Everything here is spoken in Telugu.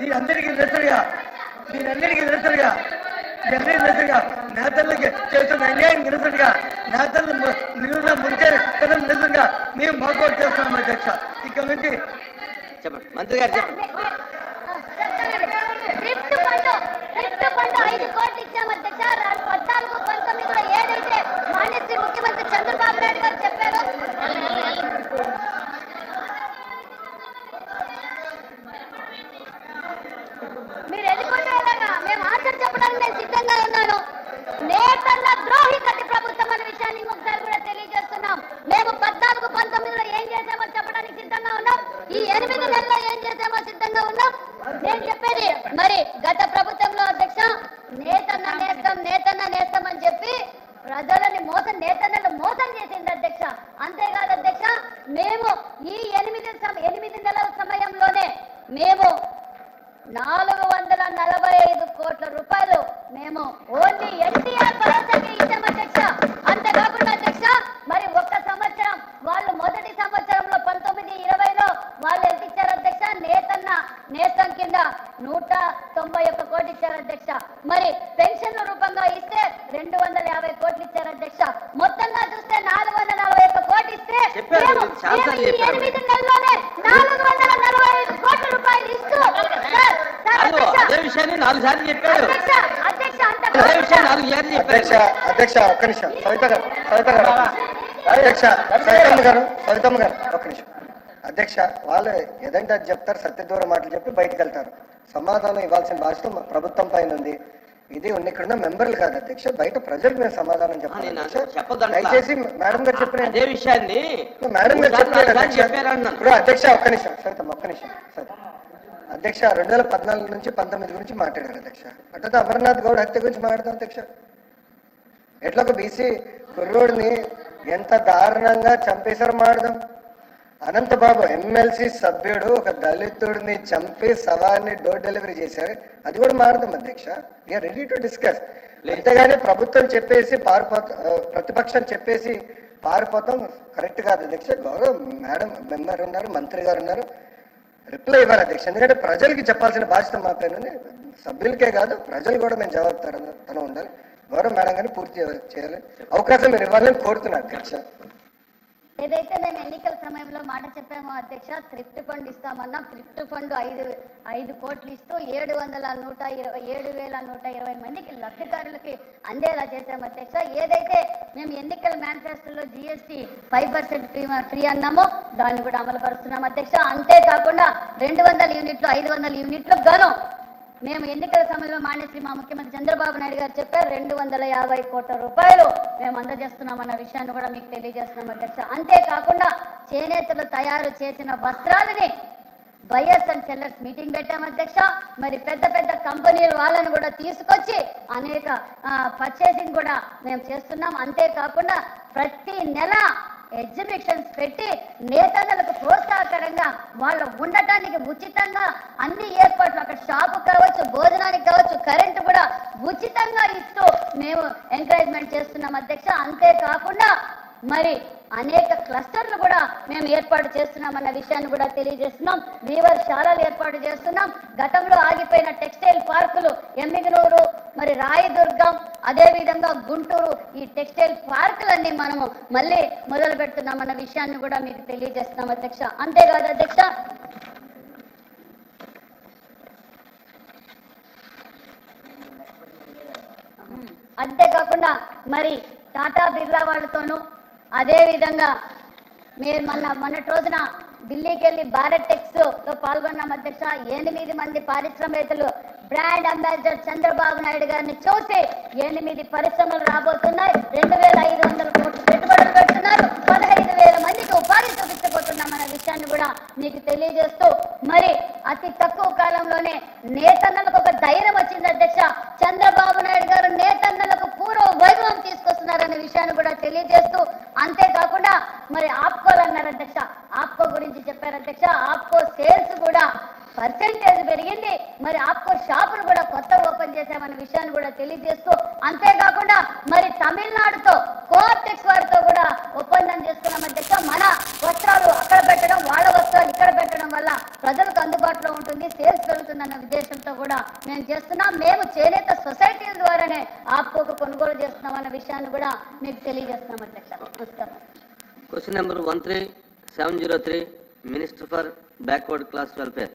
మీరందరికీ నిరసనగా మీరందరికీ నిరసనగా మీరందరికీ నిరసనగా నేతలకి చేస్తున్న అన్యాయం నిరసనగా నేతలు ముంచే నిరసనగా మేము మాకు చేస్తున్నాం అధ్యక్ష. ఇక్కడ నుంచి చెప్పండి. మంత్రి గారు చెప్పండి డ్రిఫ్ట్ ఫండ్ డ్రిఫ్ట్ ఫండ్ ఐదు కోట్లు ఇచ్చాం అధ్యక్ష రా- పద్నాలుగు పంతొమ్మిదిలో ఏదైతే మాన్యశ్రీ ముఖ్యమంత్రి చంద్రబాబు నాయుడు గారు చెప్పారో మీరు వెళ్ళిపోతే ఎలాగా? మేము ఆన్సర్ చెప్పడానికి నేను సిద్ధంగా ఉన్నాను. నేతన్న ద్రోహి కట్టి ప్రభుత్వం అనే విషయాన్ని ఇంకొకసారి కూడా తెలియజేస్తున్నాం. మేము పద్నాలుగు పంతొమ్మిదిలో ఏం చేసామో చెప్పడానికి సిద్ధంగా ఉన్నాం. ఈ ఎనిమిది నెలల్లో ఏం చేసామో సిద్ధంగా ఉన్నాం. నేను చెప్పేది మరి గత ప్రభుత్వంలో అధ్యక్ష నేతన్న నేస్తం నేతన్న నేస్తం అని చెప్పి ప్రజలని మోసం నేతన్నలు మోసం చేసింది అధ్యక్ష. అంతేకాదు అధ్యక్ష మేము ఈ ఎనిమిది సమ- ఎనిమిది నెలల సమయంలోనే మేము నాలుగు వందల నలభై ఐదు కోట్ల రూపాయలు మేము ఓన్లీ ఎన్టీఆర్ భరోసాకి ఇచ్చాం అధ్యక్ష. అంతేకాకుండా అధ్యక్ష మరి ఒక్క సంవత్సరం వాళ్ళు మొదటి సంవత్సరంలో పంతొమ్మిది ఇరవైలో వాళ్ళు ఎంత ఇచ్చారు అధ్యక్ష? నేతన్న నేతం కింద నూట తొంభై ఒక్క కోట్లు ఇచ్చారు అధ్యక్ష. మరి పెన్షన్ల రూపంగా ఇస్తే రెండు వందల యాభై కోట్లు ఇచ్చారు అధ్యక్ష. మొత్తంగా చూస్తే నాలుగు వందల నలభై ఒక్క కోట్లు ఇస్తే. ఎనిమిది నాలుగు వందల నలభై ఐదు కోట్ల రూపాయలు ఇస్తూ సార్, సార్, అదో అధ్యక్ష, అదే విషయాన్ని నాలుగు సార్లు చెప్పాడు. అధ్యక్ష, అధ్యక్ష, అంత అదే విషయం నాలుగు సార్లు అధ్యక్ష చెప్పాడు. అధ్యక్ష ఒక్క నిమిషం. సవిత గారు సవిత గారు. అధ్యక్ష సవితమ్మ గారు సవితమ్మ గారు ఒక్క నిమిషం. అధ్యక్ష వాళ్ళు ఏదంటే అది చెప్తారు సత్యదూర మాటలు చెప్పి బయటకు వెళ్తారు. సమాధానం ఇవ్వాల్సిన బాధ్యత మా ప్రభుత్వం పైన ఉంది. ఇది ఉన్న ఇక్కడ ఉన్న మెంబర్లు కాదు అధ్యక్ష బయట ప్రజలకు మేము సమాధానం చెప్పాలి నేను. దయచేసి మేడం గారు చెప్పిన అదే విషయాన్ని మేడం గారు నాలుగు సార్లు చెప్పారన్నాను. ఇప్పుడు అధ్యక్ష ఒక్క నిమిషం. సరితమ్మ ఒక్క నిమిషం. సరే అధ్యక్ష రెండు వేల పద్నాలుగు నుంచి పంతొమ్మిది గురించి మాట్లాడారు అధ్యక్ష. అటు అమర్నాథ్ గౌడ్ హత్య గురించి మాట్లాడదాం అధ్యక్ష. ఎట్లా ఒక బీసీ కుర్రోడిని ఎంత దారుణంగా చంపేశారు మాట్లాడదాం. అనంతబాబు ఎమ్మెల్సీ సభ్యుడు ఒక దళితుడిని చంపి శవాన్ని డోర్ డెలివరీ చేశారు. అది కూడా మారదాం అధ్యక్ష. వీఆర్ రెడీ టు డిస్కస్ అంతేగాని ప్రభుత్వం చెప్పేసి పారిపోతా ప్రతిపక్షం చెప్పేసి పారిపోతాం. కరెక్ట్ కాదు అధ్యక్ష. గౌరవ మేడం మెంబర్ ఉన్నారు మంత్రి గారు ఉన్నారు. రిప్లై ఇవ్వాలి అధ్యక్ష. ఎందుకంటే ప్రజలకి చెప్పాల్సిన బాధ్యత మా సభ్యులకే కాదు ప్రజలు కూడా మేము జవాబు తన ఉండాలి. గౌరవ మేడం కానీ పూర్తి చేయాలి. అవకాశం మీరు ఇవ్వాలని కోరుతున్నాను అధ్యక్ష. ఏదైతే మేము ఎన్నికల సమయంలో మాట చెప్పామో అధ్యక్ష థ్రిఫ్ట్ ఫండ్ ఇస్తామన్నాం. థ్రిఫ్ట్ ఫండ్ ఐదు ఐదు కోట్లు ఇస్తూ ఏడు వందల నూట ఇరవై ఏడు వేల నూట ఇరవై మందికి లబ్ధిదారులకి అందేలా చేశాం అధ్యక్ష. ఏదైతే మేము ఎన్నికల మేనిఫెస్టోలో GST five percent free free అన్నామో దాన్ని కూడా అమలు పరుస్తున్నాం అధ్యక్ష. అంతేకాకుండా రెండు వందల యూనిట్లు ఐదు వందల యూనిట్లు గను మేము ఎన్నికల సమయంలో మాన్యశ్రీ మా ముఖ్యమంత్రి చంద్రబాబు నాయుడు గారు చెప్పారు రెండు వందల యాభై కోట్ల రూపాయలు మేము అందజేస్తున్నామన్న విషయాన్ని కూడా మీకు తెలియజేస్తున్నాం అధ్యక్ష. అంతేకాకుండా చేనేతలు తయారు చేసిన వస్త్రాలని బయర్స్ అండ్ సెల్లర్స్ మీటింగ్ పెట్టాం అధ్యక్ష. మరి పెద్ద పెద్ద కంపెనీలు వాళ్ళని కూడా తీసుకొచ్చి అనేక పర్చేసింగ్ కూడా మేము చేస్తున్నాం. అంతేకాకుండా ప్రతి నెల ఎగ్జిబిషన్స్ పెట్టి నేతలకు ప్రోత్సాహకరంగా వాళ్ళు ఉండటానికి ఉచితంగా అన్ని ఏర్పాట్లు అక్కడ షాపు కావచ్చు భోజనానికి కావచ్చు కరెంటు కూడా ఉచితంగా ఇస్తూ మేము ఎంకరేజ్మెంట్ చేస్తున్నాం అధ్యక్ష. అంతేకాకుండా మరి అనేక క్లస్టర్లు కూడా మేము ఏర్పాటు చేస్తున్నామన్న విషయాన్ని కూడా తెలియజేస్తున్నాం. వీవర్ శాలలు ఏర్పాటు చేస్తున్నాం. గతంలో ఆగిపోయిన టెక్స్టైల్ పార్కులు ఎమ్మిగనూరు మరి రాయదుర్గం అదేవిధంగా గుంటూరు ఈ టెక్స్టైల్ పార్కులన్నీ మనము మళ్ళీ మొదలు పెడుతున్నామన్న విషయాన్ని కూడా మీకు తెలియజేస్తున్నాం అధ్యక్ష. అంతేకాదు అధ్యక్ష అంతేకాకుండా మరి టాటా బిర్లా వాళ్ళతోనూ అదే విధంగా మీరు మొన్న మొన్నటి రోజున ఢిల్లీకి వెళ్ళి భారత్ టెక్స్లో పాల్గొన్నాం అధ్యక్ష. ఎనిమిది మంది పారిశ్రామికలు బ్రాండ్ అంబాసిడర్ చంద్రబాబు నాయుడు గారిని చూసి ఎనిమిది పరిశ్రమలు రాబోతున్నాయి. రెండు వేల ఐదు వందల కోట్లు పెట్టుబడులు పెడుతున్నారు. పదహైదు వేల మందికి ఉపాధి చూపించబోతున్నామన్న విషయాన్ని కూడా మీకు తెలియజేస్తూ మరి అతి తక్కువ కాలంలోనే నేతన్నలకు ఒక ధైర్యం వచ్చింది అధ్యక్ష. చంద్రబాబు నాయుడు గారు నేతన్నలకు పూర్వ వైభవం తీసుకొస్తున్నారనే విషయాన్ని కూడా తెలియజేస్తూ అంతేకాకుండా మరి ఆప్కోలు అన్నారు అధ్యక్ష. ఆప్కో గురించి చెప్పారు అధ్యక్ష. ఆప్కో సేల్స్ కూడా పర్సెంటేజ్ పెరిగింది. మరి ఆప్కో షాపులు కూడా కొత్త ఓపెన్ చేశామన్న విషయాన్ని కూడా తెలియజేస్తూ అంతేకాకుండా మరి తమిళనాడుతో కోఆప్టెక్స్ వారితో కూడా ఒప్పందం చేసుకున్నాం మన వస్త్రాలు అక్కడ పెట్టడం వాళ్ళ వస్త్రాలు ఇక్కడ పెట్టడం వల్ల ప్రజలకు అందుబాటులో ఉంటుంది సేల్స్ పెరుగుతుందన్న ఉద్దేశంతో కూడా మేము చేస్తున్నాం. మేము చేనేత సొసైటీల ద్వారానే ఆప్కోకు కొనుగోలు చేస్తున్నాం అన్న విషయాన్ని కూడా మీకు తెలియజేస్తున్నాం అధ్యక్ష. నమస్కారం. Question number one three seven zero three minister for backward class welfare